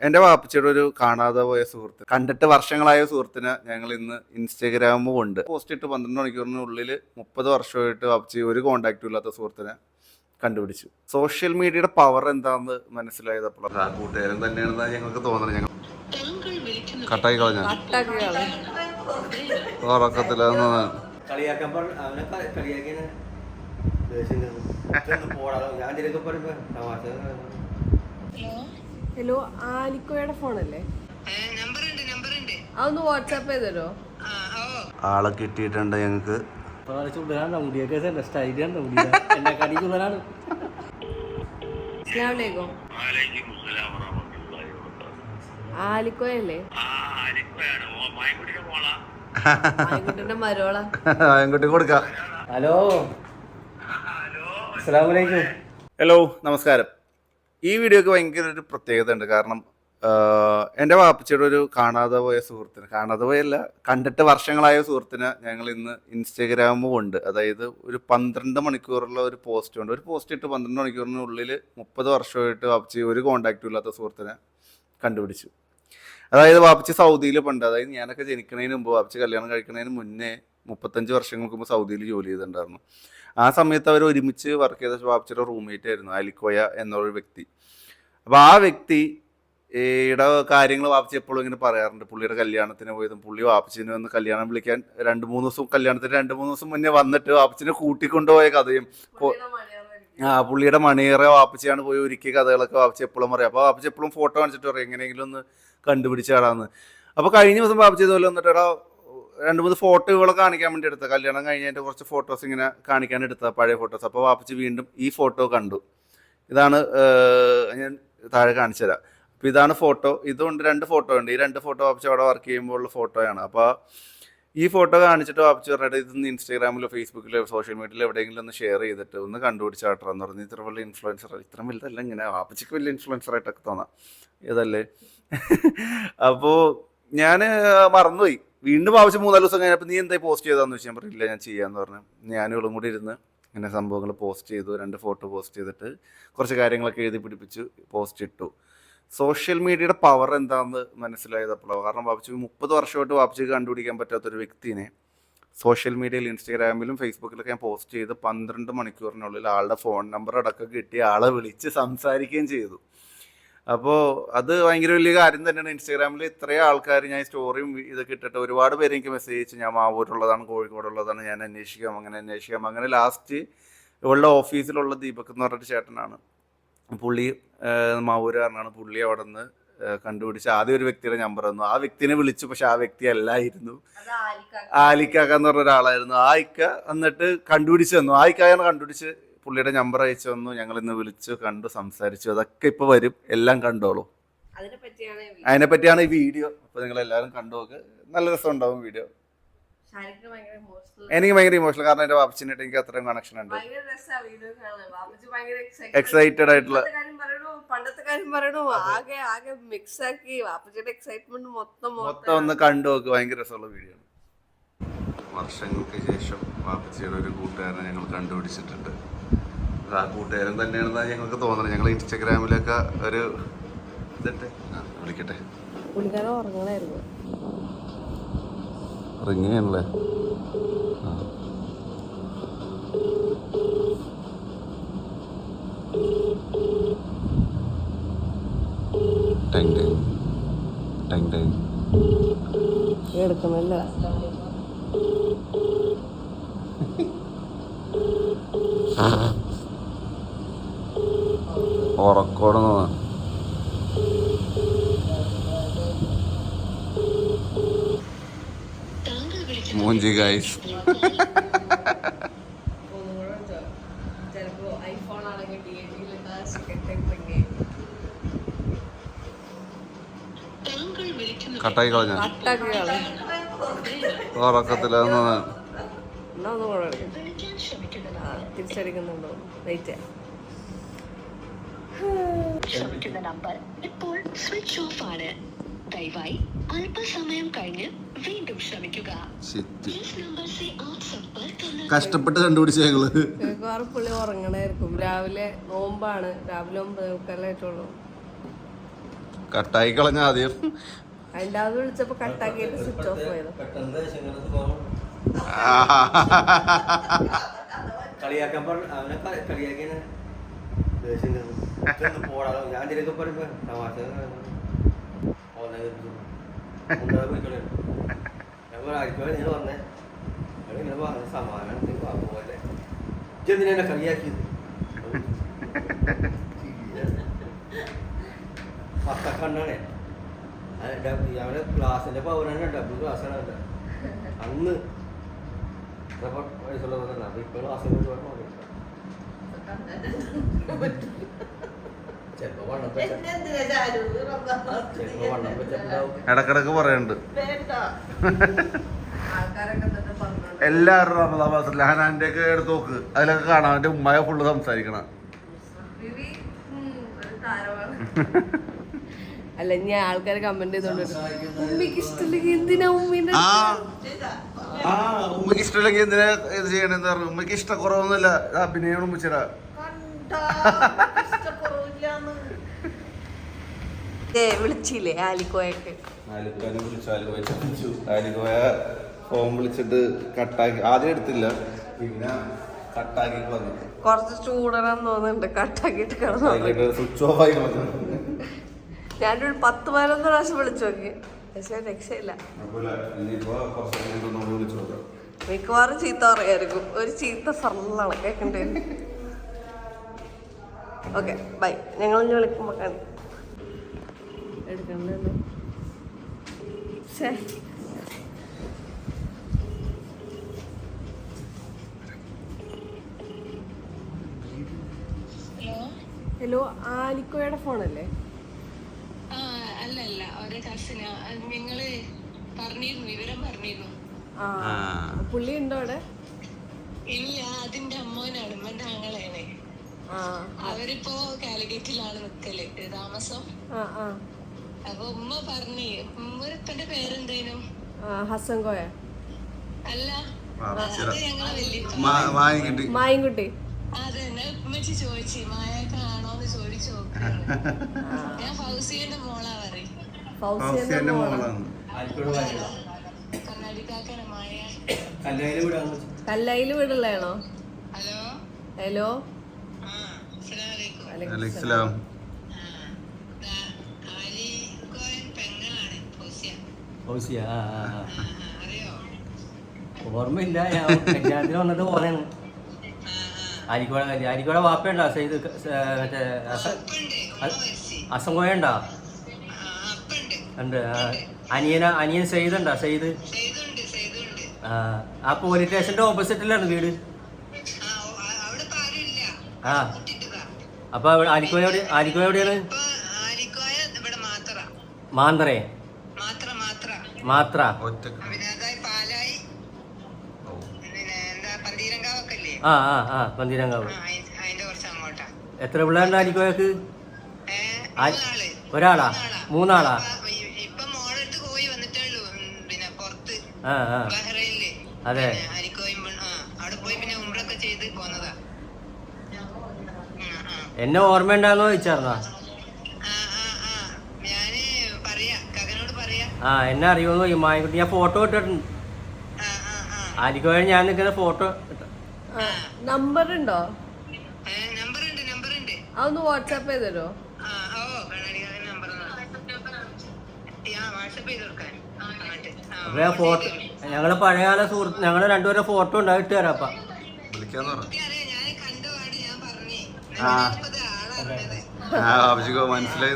എന്റെ വാപ്പച്ചിയുടെ ഒരു കാണാതെ പോയ സുഹൃത്ത് കണ്ടിട്ട് വർഷങ്ങളായ സുഹൃത്തിനെ ഞങ്ങൾ ഇന്ന് ഇൻസ്റ്റഗ്രാമും ഉണ്ട് പോസ്റ്റ് ഇട്ട് പന്ത്രണ്ട് മണിക്കൂറിനുള്ളിൽ മുപ്പത് വർഷമായിട്ട് വാപ്പച്ചി ഒരു കോണ്ടാക്റ്റും ഇല്ലാത്ത സുഹൃത്തിനെ കണ്ടുപിടിച്ചു. സോഷ്യൽ മീഡിയയുടെ പവർ എന്താണെന്ന് മനസ്സിലായത് അപ്പോഴാണ്. കൂട്ടുകാരൻ തന്നെയാണെന്നാണ് ഞങ്ങൾക്ക് തോന്നുന്നത് ഞങ്ങൾ കട്ടാക്കി കളഞ്ഞ കട്ടാക്കികൾ ഉറക്കത്തിലാന്ന് കളിയാക്കാൻ അവനെ കളി- കളിയാക്കിയാണ് ഞാൻ ഇതിലൊക്കെ പറയുമ്പോ ഹലോ ആലിക്കോയുടെ ഫോണല്ലേ? അതൊന്ന് വാട്സാപ്പ് ചെയ്തല്ലോ ആളെ കിട്ടിയിട്ടുണ്ട് ഞങ്ങക്ക്. ആലിക്കോയല്ലേ? മരോള. കൊടുക്കാം. ഹലോ. ഹലോ നമസ്കാരം. ഈ വീഡിയോക്ക് ഭയങ്കര ഒരു പ്രത്യേകത ഉണ്ട് കാരണം എന്റെ വാപ്പച്ചിയുടെ ഒരു കാണാതെ പോയ സുഹൃത്തിന് കാണാതെ പോയല്ല കണ്ടിട്ട് വർഷങ്ങളായ സുഹൃത്തിന് ഞങ്ങൾ ഇന്ന് ഇൻസ്റ്റഗ്രാമും ഉണ്ട്. അതായത് ഒരു പന്ത്രണ്ട് മണിക്കൂറുള്ള ഒരു പോസ്റ്റ് ഉണ്ട്. ഒരു പോസ്റ്റ് ഇട്ട് പന്ത്രണ്ട് മണിക്കൂറിനുള്ളിൽ മുപ്പത് വർഷമായിട്ട് വാപ്പച്ചി ഒരു കോണ്ടാക്റ്റും ഇല്ലാത്ത സുഹൃത്തിനെ കണ്ടുപിടിച്ചു. അതായത് വാപ്പച്ചി സൗദിയിൽ പണ്ട് അതായത് ഞാനൊക്കെ ജനിക്കുന്നതിന് മുമ്പ് വാപ്പച്ചി കല്യാണം കഴിക്കുന്നതിന് മുന്നേ മുപ്പത്തഞ്ച് വർഷങ്ങൾക്ക് മുമ്പ് സൗദിയിൽ ജോലി ചെയ്തിട്ടുണ്ടായിരുന്നു. ആ സമയത്ത് അവർ ഒരുമിച്ച് വർക്ക് ചെയ്ത വാപ്പച്ചിയുടെ റൂംമേറ്റ് ആയിരുന്നു അലിക്കോയ എന്നൊരു വ്യക്തി. അപ്പോൾ ആ വ്യക്തി ഈടെ കാര്യങ്ങൾ വാപ്പച്ചി എപ്പോഴും ഇങ്ങനെ പറയാറുണ്ട്. പുള്ളിയുടെ കല്യാണത്തിന് പോയതും പുള്ളി വാപ്പച്ചിനെ വന്ന് കല്യാണം വിളിക്കാൻ രണ്ട് മൂന്ന് ദിവസം കല്യാണത്തിന് രണ്ട് മൂന്ന് ദിവസം മുന്നേ വന്നിട്ട് വാപ്പച്ചിനെ കൂട്ടിക്കൊണ്ടുപോയ കഥയും. ആ പുള്ളിയുടെ മണിയേറെ വാപ്പച്ചിയാണ് പോയി ഒരുക്കിയ കഥകളൊക്കെ വാപ്പച്ചി എപ്പോഴും പറയാം. അപ്പോൾ വാപ്പച്ചി എപ്പോഴും ഫോട്ടോ കാണിച്ചിട്ട് പറയും എങ്ങനെയെങ്കിലും ഒന്ന് കണ്ടുപിടിച്ചാടാന്ന് അപ്പോൾ കഴിഞ്ഞ ദിവസം വാപ്പച്ചി ഇതുപോലെ വന്നിട്ട് രണ്ട് മൂന്ന് ഫോട്ടോകളെ കാണിക്കാൻ വേണ്ടി എടുത്ത കല്യാണം കഴിഞ്ഞതിന്റെ കുറച്ച് ഫോട്ടോസ് ഇങ്ങനെ കാണിക്കാൻ എടുത്ത പഴയ ഫോട്ടോസ് അപ്പോൾ വാപ്പച്ചി വീണ്ടും ഈ ഫോട്ടോ കണ്ടു. ഇതാണ് ഞാൻ താഴെ കാണിച്ചു തരാം. അപ്പോൾ ഇതാണ് ഫോട്ടോ ഇതുകൊണ്ട് രണ്ട് ഫോട്ടോ ഉണ്ട്. ഈ രണ്ട് ഫോട്ടോ വാപ്പച്ചി അവിടെ വർക്ക് ചെയ്യുമ്പോൾ ഉള്ള ഫോട്ടോയാണ് അപ്പോൾ ഈ ഫോട്ടോ കാണിച്ചിട്ട് വാപ്പച്ചി പറഞ്ഞിട്ട് ഇതൊന്ന് ഇൻസ്റ്റാഗ്രാമിലോ ഫേസ്ബുക്കിലോ സോഷ്യൽ മീഡിയയിലോ എവിടെയെങ്കിലും ഒന്ന് ഷെയർ ചെയ്തിട്ട് ഒന്ന് കണ്ടുപിടിച്ചാട്ടെന്ന് പറഞ്ഞ്. ഇത്ര വലിയ ഇൻഫ്ലുവൻസർ ഇത്ര വലുതല്ല ഇങ്ങനെ. വാപ്പച്ചിക്ക് വലിയ ഇൻഫ്ലുവൻസർ ആയിട്ടൊക്കെ തോന്നാം. ഇതല്ലേ അപ്പോൾ ഞാൻ മറന്നുപോയി. വീണ്ടും ആവശ്യം മൂന്നാൽ ദിവസം കഴിഞ്ഞപ്പോൾ നീ എന്തായി പോസ്റ്റ് ചെയ്താന്ന് വെച്ചാൽ ഞാൻ പറഞ്ഞില്ല ഞാൻ ചെയ്യാന്ന് പറഞ്ഞു. ഞാനിവളും കൂടി ഇരുന്ന് ഇങ്ങനെ സംഭവങ്ങൾ പോസ്റ്റ് ചെയ്തു രണ്ട് ഫോട്ടോ പോസ്റ്റ് ചെയ്തിട്ട് കുറച്ച് കാര്യങ്ങളൊക്കെ എഴുതി പിടിപ്പിച്ച് പോസ്റ്റ് ഇട്ടു. സോഷ്യൽ മീഡിയയുടെ പവർ എന്താണെന്ന് മനസ്സിലായത് അപ്പോഴാണ് കാരണം വാപ്പിച്ച് മുപ്പത് വർഷമായിട്ട് വാപ്പിച്ച് കണ്ടുപിടിക്കാൻ പറ്റാത്തൊരു വ്യക്തിനെ സോഷ്യൽ മീഡിയയിൽ ഇൻസ്റ്റാഗ്രാമിലും ഫേസ്ബുക്കിലൊക്കെ ഞാൻ പോസ്റ്റ് ചെയ്ത് പന്ത്രണ്ട് മണിക്കൂറിനുള്ളിൽ ആളുടെ ഫോൺ നമ്പർ അടക്കം കിട്ടി ആളെ വിളിച്ച് സംസാരിക്കുകയും ചെയ്തു. അപ്പോൾ അത് ഭയങ്കര വലിയ കാര്യം തന്നെയാണ് ഇൻസ്റ്റാഗ്രാമിൽ ഇത്രയും ആൾക്കാർ ഞാൻ സ്റ്റോറിയും ഇതൊക്കെ ഇട്ടിട്ട് ഒരുപാട് പേര് എനിക്ക് മെസ്സേജ് അയച്ചു ഞാൻ മാവൂരുള്ളതാണ് കോഴിക്കോടുള്ളതാണ് ഞാൻ അന്വേഷിക്കാം അങ്ങനെ അന്വേഷിക്കാം അങ്ങനെ ലാസ്റ്റ് ഇവളുടെ ഓഫീസിലുള്ള ദീപക് എന്ന് പറഞ്ഞിട്ട് ചേട്ടനാണ്. പുള്ളി മാവൂരുകാരനാണ്. പുള്ളി അവിടെ നിന്ന് കണ്ടുപിടിച്ച് ആദ്യം ഒരു വ്യക്തിയുടെ നമ്പർ തന്നു. ആ വ്യക്തിനെ വിളിച്ചു പക്ഷെ ആ വ്യക്തി അല്ലായിരുന്നു. ആലിക്കാക്ക എന്ന് പറഞ്ഞ ഒരാളായിരുന്നു. ആ ഇക്ക എന്നിട്ട് കണ്ടുപിടിച്ച് തന്നു. ആ ഇക്കായാണ് കണ്ടുപിടിച്ച് പുള്ളിയുടെ നമ്പർ അയച്ചു വന്നു ഞങ്ങൾ ഇന്ന് വിളിച്ചു കണ്ടു സംസാരിച്ചു. അതൊക്കെ ഇപ്പൊ വരും. എല്ലാം കണ്ടോളൂ. അതിനെ പറ്റിയാണ് ഈ വീഡിയോ. അപ്പൊ നിങ്ങൾ എല്ലാവരും കണ്ടു നോക്ക്. നല്ല രസം ഉണ്ടാവും വീഡിയോ എനിക്ക് ഭയങ്കര ഇമോഷണൽ കാരണം എന്റെ വാപ്പച്ചിനായിട്ട് എനിക്ക് അത്രയും കണക്ഷൻ ഉണ്ട്. എക്സൈറ്റഡ് ആയിട്ടുള്ള പണ്ടത്തെ കാര്യം പറയണു? പണ്ടത്തെ കാര്യം പറയണു? ആകെ ആകെ മിക്സ് ആക്കി വാപ്പച്ചിയുടെ എക്സൈറ്റ്മെന്റ് മൊത്തം മൊത്തം ഒന്ന് കണ്ടു നോക്ക്. ഭയങ്കര രസമുള്ള വീഡിയോ ആണ്. വർഷങ്ങൾക്ക് ശേഷം വാപ്പച്ചിയുടെ ഒരു കൂട്ടുകാരനെ ഞങ്ങൾ കണ്ടുപിടിച്ചിട്ടുണ്ട്. ആ കൂട്ടുകാരൻ തന്നെയാണെന്നാണ് ഞങ്ങൾക്ക് തോന്നുന്നത് ഞങ്ങൾ ഇൻസ്റ്റഗ്രാമിലൊക്കെ ഒരു ഇതട്ടെ ആ വിളിക്കട്ടെ. പുള്ളിക്കാരൻ ഉറങ്ങണായിരുന്നു. റിങ്ങാണല്ലേ ടെങ് ടെങ് ടെങ് ടെങ് എടുക്കണല്ല ഉറക്കോടുന്ന മൂഞ്ചി ഗൈസ് കട്ടായി കളഞ്ഞ ഉറക്കത്തിലാന്ന് തിരിച്ചടിക്കുന്നുണ്ടോ? വെയിറ്റ് ശ്രമിക്കുന്ന നമ്പർ. ഇപ്പോൾ സ്വിച്ച് ഓഫ് ആണ്. ദയവായി അല്പസമയം കഴിഞ്ഞ് വീണ്ടും ശ്രമിക്കുക. കഷ്ടപ്പെട്ട് കണ്ടുപിടിച്ച ഞങ്ങൾ. മിക്കവാറും പുള്ളി ഉറങ്ങണായിരിക്കും. രാവിലെ നോമ്പാണ്. രാവിലെ ഒമ്പത് മുക്കാലായിട്ടുള്ളൂ കട്ടായി കളഞ്ഞ ആദ്യം അതിന്റെ അത് വിളിച്ചപ്പോ കട്ടാക്കിയിട്ട് സ്വിച്ച് ഓഫ് ആയത്. കളിയാക്കാൻ അവനെ കളിയാക്കിയ ഞാൻ ഇതിലൊക്കെ പറയുമ്പോ തമാശ ഞാൻ വന്നേ ഇങ്ങനെ പറഞ്ഞു സമാധാനം പോലെ ഇതെന്തിനാ എന്നെ കളിയാക്കിയത് പത്തക്കണ്ണാണേ അവന്റെ ക്ലാസ്സിന്റെ പൗരാണ് ഡബിൾ ക്ലാസ്സാണ് അവന്റെ അന്ന് വയസ്സുള്ള തന്നെ അപ്പൊ ഇപ്പൊ ക്ലാസ്സിൽ ചെലപ്പോ ഇടക്കിടക്ക് പറയുന്നുണ്ട് എല്ലാവരും റമദാൻ മാസത്തിൽ ഹനാന്റെ ഒക്കെ എടുത്ത് നോക്ക്. അതിലൊക്കെ കാണാൻ അവന്റെ ഉമ്മയെ ഫുള്ള് സംസാരിക്കണം. അല്ല ഇനി ആൾക്കാർ കമന്റ് ചെയ്തോണ്ട് ഉമ്മക്ക് ഇഷ്ടമില്ലെങ്കിൽ എന്തിനാ ഉമ്മീന്റെ ആ. ഉമ്മക്ക് ഇഷ്ടമില്ലെങ്കിൽ എന്തിനാ ഇത് ചെയ്യണെന്ന് പറഞ്ഞു. ഉമ്മക്ക് ഇഷ്ടക്കുറവൊന്നുമില്ല. അഭിനയം ഉമ്മച്ചിടാ വിളിച്ചില്ലേ ആലിക്കോയൊക്കെ? ആലിക്കോനെ വിളിച്ചു ആലിക്കോയെ ചോദിച്ചു ആലിക്കോയ ഫോൺ വിളിച്ചിട്ട് കട്ടാക്കി ആദ്യം എടുത്തില്ല. പിന്നെ കട്ടാക്കി കുറച്ച് ചൂടണം തോന്നുന്നുണ്ട്. കട്ടാക്കിയിട്ട് കിടന്നു? സ്വിച്ച് ഓഫ് ആയി ഞാനൊരു പത്ത് പതിനൊന്ന് പ്രാവശ്യം വിളിച്ചു നോക്കി. പക്ഷെ രക്ഷയില്ല. മിക്കവാറും ചീത്ത പറയായിരിക്കും. ഒരു ചീത്ത ഫറലാണ് വരും ഓക്കെ ബൈ. ഞങ്ങൾ ഇനി വിളിക്കുമ്പോൾ കാണാം. എടുക്കണ്ടല്ലോ ശേ ഹലോ ആലിക്കോയുടെ ഫോണല്ലേ അല്ല അവരെ കസിന് നിങ്ങൾ പറഞ്ഞിരുന്നു വിവരം പറഞ്ഞിരുന്നു. പുള്ളി ഉണ്ടോ അവിടെ? ഇല്ല അതിന്റെ അമ്മോനാണ് ഉമ്മന്റെ ആങ്ങളാണ് ആ. അവരിപ്പോ കാലിക്കറ്റിലാണ് നിക്കൽ താമസം. ആ ആ. അപ്പൊ ഉമ്മ പറഞ്ഞു ഉമ്മരപ്പന്റെ പേരെന്തേനു? ഹസംഗോയ ഹസൻ കോയ. അല്ല അത് ഞങ്ങളെ വലിയ വാങ്ങിക്കിട്ടി മായൻകുട്ടി. അതെ ഉമ്മച്ചി ചോദിച്ചു മായൊക്കെ ആണോന്ന് ചോദിച്ചു നോക്ക് ഞാൻ ഫൗസിയന്റെ മോളാ ഫൗസിയന്റെ മോളാണ്. കല്ലയിൽ വീടുള്ളതാണോ ഹലോ? അറിയോ? ഓർമ്മയില്ല ഞാൻ കല്യാണത്തിന് വന്നത് ഓർമ്മയാണ് അരിക്കോട അരിക്കോട വാപ്പയുണ്ടോ? മറ്റേ അസ- ഉണ്ട് ആ. അനിയന അനിയൻ സെയ്ത് ഉണ്ടോ? ചെയ്തുണ്ട് ആ ആ പോലീസ് സ്റ്റേഷന്റെ ഓപ്പോസിറ്റിലാണ് വീട്. ആ. അപ്പൊ ആലിക്കോയ എവിടെ ആലിക്കോയ എവിടെയാണ്? മാന്ത്രേ ഇവിടെ മാത്ര ആ ആ ആ പന്തീരങ്കാവ്. എത്ര പിള്ളേരുണ്ട് ആലിക്കോയക്ക് ഒരാളാ? മൂന്നാളാ. ബഹ്റൈനിൽ. അതെ. അവിടെ പോയി പിന്നെ ഉംറൊക്കെ ചെയ്ത് പോന്നതാ. ആ, ആ. എന്നെ ഓർമ്മയുണ്ടാന്ന് ചോദിച്ചാർന്നാ. ഞാൻ പറയാ കകനോട് പറയാ. ആ എന്നെ അറിയുമെന്ന് ചോദിക്കും. മായക്കുട്ടി ഞാൻ ഫോട്ടോ ഇട്ടിട്ടുണ്ട്. ആ, ആ, ആ. ഞാൻ നിൽക്കുന്ന ഫോട്ടോ നമ്പർ ഉണ്ടോ നമ്പർ ഉണ്ട് നമ്പർ ഉണ്ട് അതൊന്ന് വാട്സാപ്പ് ചെയ്തോ വാട്സാപ്പ് ചെയ്ത് അപ്പൊ ഞാൻ ഫോട്ടോ ഞങ്ങൾ പഴയകാല സുഹൃത്ത് ഞങ്ങൾ രണ്ടുപേരെ ഫോട്ടോ ഉണ്ടാവും ഇട്ട് തരാം അപ്പ. വിളിക്കാന്ന് പറഞ്ഞു ഞാൻ കണ്ടു പാടി ഞാൻ പറഞ്ഞേ. ആ. മനസ്സിലായി.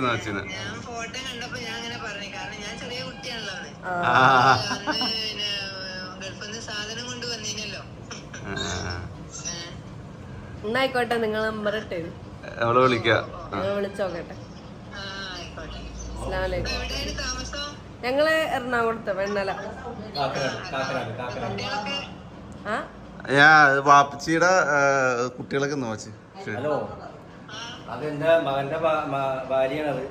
ആ. എന്നായിക്കോട്ടെ നിങ്ങൾ നമ്പർ ഇട്ടേ അവളെ വിളിക്കാം. വിളിച്ചോക്കട്ടെ അസ്സലാമലൈക്കും ഞങ്ങൾ എറണാകുളത്ത് വെണ്ണല. ആ? ഞാൻ വാപ്പച്ചിയുടെ കുട്ടികളൊക്കെ നോച്ച് ഹലോ. അതെന്റെ മകന്റെ ഭാര്യയാണത്.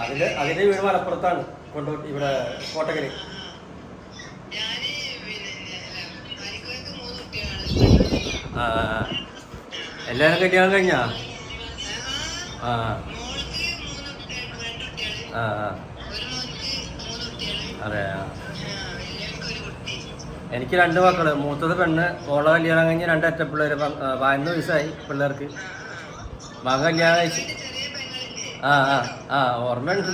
അതിന്റെ അതിന്റെ വീട് മലപ്പുറത്താണ്. കൊണ്ടോ ഇവിടെ ആ. എല്ലാരും കല്യാണം കഴിഞ്ഞാ? ആ. ആ ആ. അതെ എനിക്ക് രണ്ട് മക്കൾ. മൂത്തത് പെണ്ണ്. ഓളെ കല്യാണം കഴിഞ്ഞ് രണ്ട് അറ്റ പിള്ളേര് പതിനൊന്ന് വയസ്സായി പിള്ളേർക്ക്. മകൻ കല്യാണം കഴിച്ചു. ആ ആ ആ ഓർമ്മയുണ്ട്.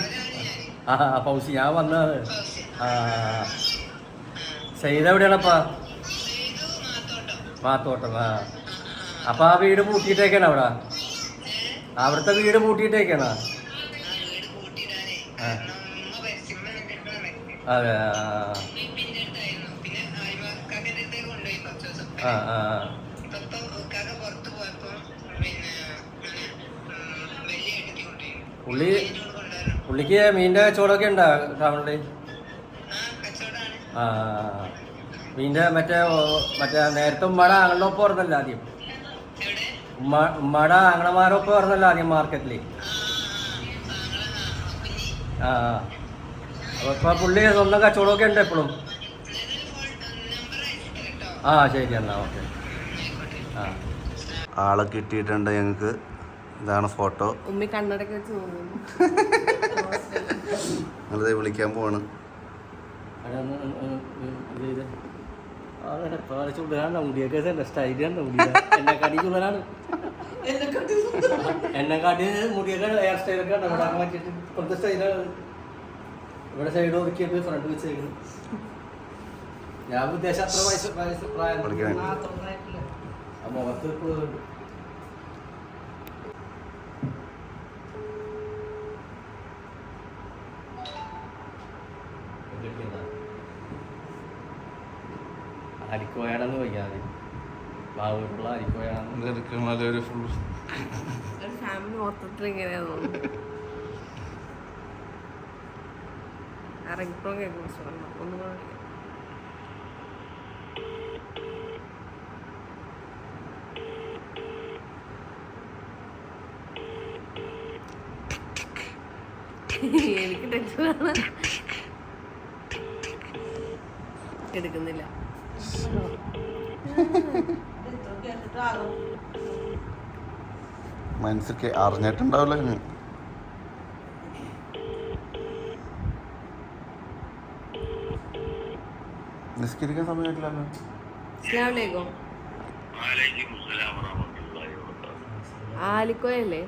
ആ പൗസി ഞാൻ വന്നത് ആ സെയ്ത് എവിടെയാണപ്പാ? മാത്തോട്ടം ആ. അപ്പൊ ആ വീട് പൂട്ടിയിട്ടേക്കാണ് അവിടെ? അവിടുത്തെ വീട് പൂട്ടിയിട്ടേക്കാണ്? ആ പുള്ളി പുള്ളിക്ക് മീന്റെ കച്ചവടമൊക്കെ ഉണ്ടോ ടൗണിൽ ആ മീന്റെ മറ്റേ മറ്റേ നേരത്തെ ഉമ്മയുടെ ആങ്ങളൊപ്പം പറഞ്ഞല്ലോ ആദ്യം. ഉമ്മ ഉമ്മയുടെ ആങ്ങളമാരൊപ്പം പറഞ്ഞല്ലോ ആദ്യം മാർക്കറ്റിൽ ആ. ആ അപ്പൊ ഇപ്പൊ പുള്ളി സ്വന്തം കച്ചവടമൊക്കെ ഉണ്ട് എപ്പോഴും ആ ശരി എന്നാ ഓക്കെ. ആ. ആളെ കിട്ടിയിട്ടുണ്ട് ഞങ്ങൾക്ക് ഇതാണ് ഫോട്ടോ. ഉമ്മി കണ്ണടക്ക് വെച്ച് തോന്നുന്നു വിളിക്കാൻ പോവാണ്. എന്നെക്കാട്ടി മുടിയൊക്കെ ഹെയർ സ്റ്റൈലൊക്കെ ഉണ്ട് ഇവിടെ കുറച്ച് സ്റ്റൈലാണ് ഇവിടെ സൈഡ് ഒതുക്കിയിട്ട് ഫ്രണ്ട് വെച്ചേക്കുന്നു ഞാൻ ഉദ്ദേശം അത്ര വയസ്സ് വയസ്സ് പ്രായം. മുഖത്ത്. അരിക്കോയാണെന്ന് വയ്യാതെ. ബാബുള്ള അരിക്കോയാണെന്ന്. ഒരു ഫുൾ ഒരു ഫാമിലി മൊത്തത്തിൽ ഇങ്ങനെയാ തോന്നുന്നു ഇറങ്ങിപ്പോഴും കേൾക്കും സുഖം ഒന്നും കൂടെ. എനിക്ക് ടെൻഷനാണ് എടുക്കുന്നില്ല മനസ്സിലേക്ക് അറിഞ്ഞിട്ടുണ്ടാവില്ല നിസ്കരിക്കാൻ സമയമായിട്ടില്ലല്ലോ അസ്ലാമലേക്കും ആലിക്കോയല്ലേ?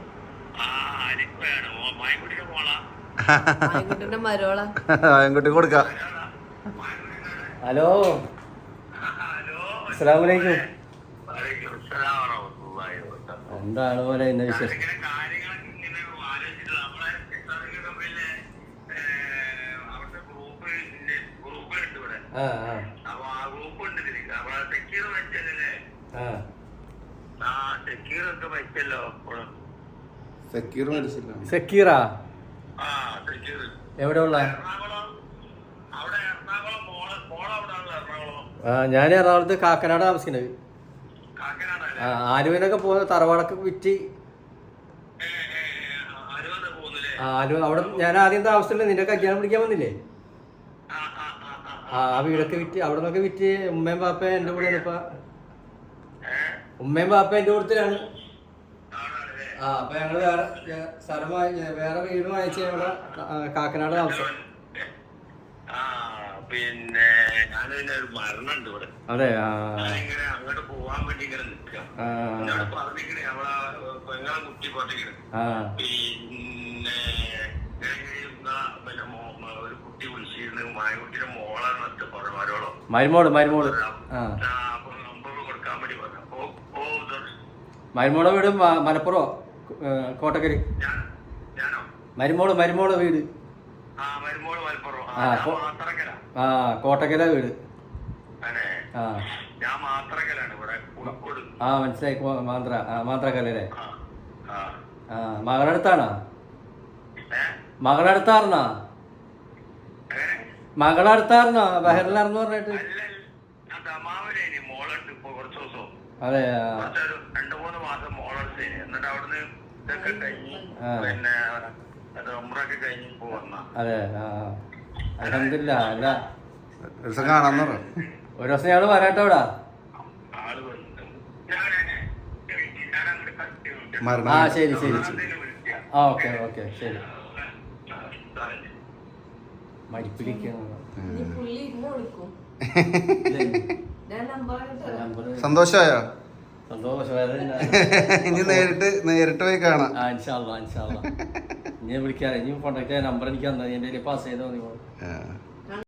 കൊടുക്കാം. ഹലോ. അസ്സലാമലൈക്കും എന്താണ് പോലെ ഇന്ന വിശേഷം ആ ആ. ആ സെക്യൂർ ആ. സക്കീറ എവിടെ ഉള്ള? ആ ഞാൻ എറണാകുളത്ത് കാക്കനാട് താമസിക്കുന്നത് ആ പോ പോകുന്ന തറവാടൊക്കെ വിറ്റ്. ആ ആലുവ അവിടെ ഞാൻ ആദ്യം താമസിച്ചില്ല നിന്റെ കല്യാണം പിടിക്കാൻ വന്നില്ലേ? ആ വീടൊക്കെ വിറ്റ് അവിടെ നിന്നൊക്കെ വിറ്റ് ഉമ്മയും പാപ്പയും എന്റെ കൂടെ ഇപ്പൊ ഉമ്മയും പാപ്പയും എന്റെ കൂട്ടത്തിലാണ്. ആ അപ്പൊ ഞങ്ങൾ വേറെ സ്ഥലം വേറെ വീട് വാങ്ങിച്ച് ഞങ്ങൾ കാക്കനാട് താമസം. ആ പിന്നെ ഞാൻ പിന്നെ ഒരു മരണുണ്ട് ഇവിടെ. അതെ ആ. അങ്ങോട്ട് പോവാൻ വേണ്ടി ഇങ്ങനെ നിൽക്കുക ആ. എന്നോട് നമ്മളെ പെങ്ങളെ കുട്ടി പറഞ്ഞിരിക്കണേ ആ. പിന്നെ ഒരു കുട്ടി വിളിച്ചിരുന്നു മായക്കുട്ടിയുടെ കുട്ടിയുടെ പറഞ്ഞോളോ മരുമോൾ? മരുമോൾ അപ്പൊ ഓ മരുമോളെ വീട് മലപ്പുറോ? കോട്ടക്കരി മരുമോട് മരുമോൾ മരുമോളെ വീട്. ആ കോട്ടക്കര വീട്. ആ. മനസ്സിലായി. മാന്ത്ര ആ ആ മകളടുത്താണോ? ഏ? എങ്ങനെ മകളടുത്താർന്നോ ബഹറിലാർന്ന് പറഞ്ഞിട്ട്. അല്ല ഞാൻ ദമാവിലേനി മോളുണ്ട് ഇപ്പൊ ദിവസം. അതെ രണ്ടു മൂന്ന് മാസം മോളുണ്ടേനി എന്നിട്ട് അവിടുന്ന് ഇതൊക്കെ കഴിഞ്ഞ് പിന്നെ അത് ഉമ്രൊക്കെ കഴിഞ്ഞ് ഇപ്പൊ വന്ന. അതെ ആ. അലഹമില്ല അല്ല. ഒരു ദിവസം കാണാന്ന് ഒരു ദിവസം ഞങ്ങൾ വരാട്ടോ ഇവിടെ ആ ശരി ശരി ഓക്കെ ഓക്കെ ശരി ആ. കൊടുക്കാറുണ്ട് മടിപ്പിടിക്കാണ് ഇനി പുള്ളി ഇന്ന് വിളിക്കും ഞാൻ നമ്പർ നമ്പർ സന്തോഷമായോ? ഇനി നേരിട്ട് നേരിട്ട് പോയി കാണാം. ഇനി വിളിക്കാം ഇനി കോണ്ടാക്ട് ചെയ്യാൻ നമ്പർ എനിക്ക് പാസ് ചെയ്താൽ മതി ആ.